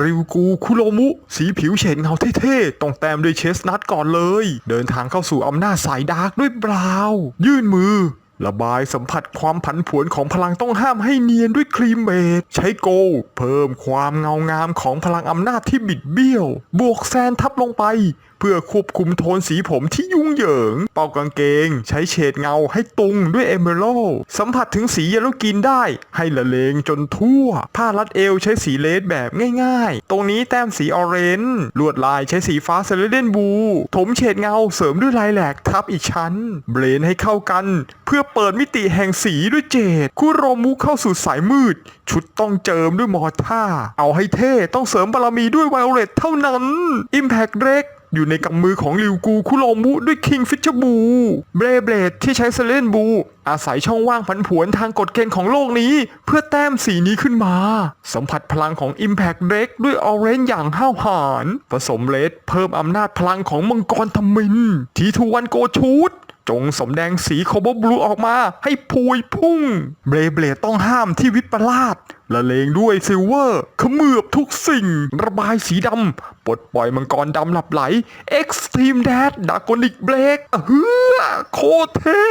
ริวกูคุโรมุ สีผิวเฉดเงาเท่ๆต้องแต้มด้วยเชสนัทก่อนเลย เดินทางเข้าสู่อำนาจสายดาร์กด้วยบราว ยื่นมือ ระบายสัมผัสความผันผวนของพลังต้องห้ามให้เนียนด้วยครีมเมดใช้โกลเพิ่มความเงางามของพลังอำนาจที่บิดเบี้ยว บวกแซนทับลงไป เพื่อควบคุมโทนสีผมที่ยุ่งเหยิง เป่ากางเกง ใช้เฉดเงาให้ตุงด้วยเอเมอรัลสัมผัสถึงสีเยลโลกินได้ ให้ละเลงจนทั่ว ผ้ารัดเอวใช้สีเลสแบบง่ายๆ ตรงนี้แต้มสีออเรนจ์ลวดลายใช้สีฟ้าเซเลเดนบู ถมเฉดเงาเสริมด้วยลายแหลกทับอีกชั้น เบรนให้เข้ากัน เพื่อเปิดมิติแห่งสีด้วยเจดคุโรมุเข้าสู่สายมืด ชุดต้องเจิมด้วยมอท่า เอาให้เท่ต้องเสริมบารมีด้วยไวโอเลตเท่านั้น Impact เร็กอยู่ในกำมือของลิวกูคุโรมุด้วยคิงฟิชเชอร์บู เบรเบลดที่ใช้เซเลนบู อาศัยช่องว่างผันผวนทางกฎเกณฑ์ของโลกนี้ เพื่อแต้มสีนี้ขึ้นมา สัมผัสพลังของ Impact เร็กด้วยออเรนจ์อย่างห้าวหาญผสมเลดเพิ่มอำนาจพลังของมังกรทมิน ทีทูวันโกชูด จงสมแดงสีโคโบบลูออกมาให้พวยพุ่ง เบรเบลต้องห้ามที่วิปลาสละเลงด้วยซิลเวอร์ขมือบทุกสิ่ง ระบายสีดำปลดปล่อยมังกรดำหลับไหล Extreme Dash ดากอนิกเบรกเฮือโคเท่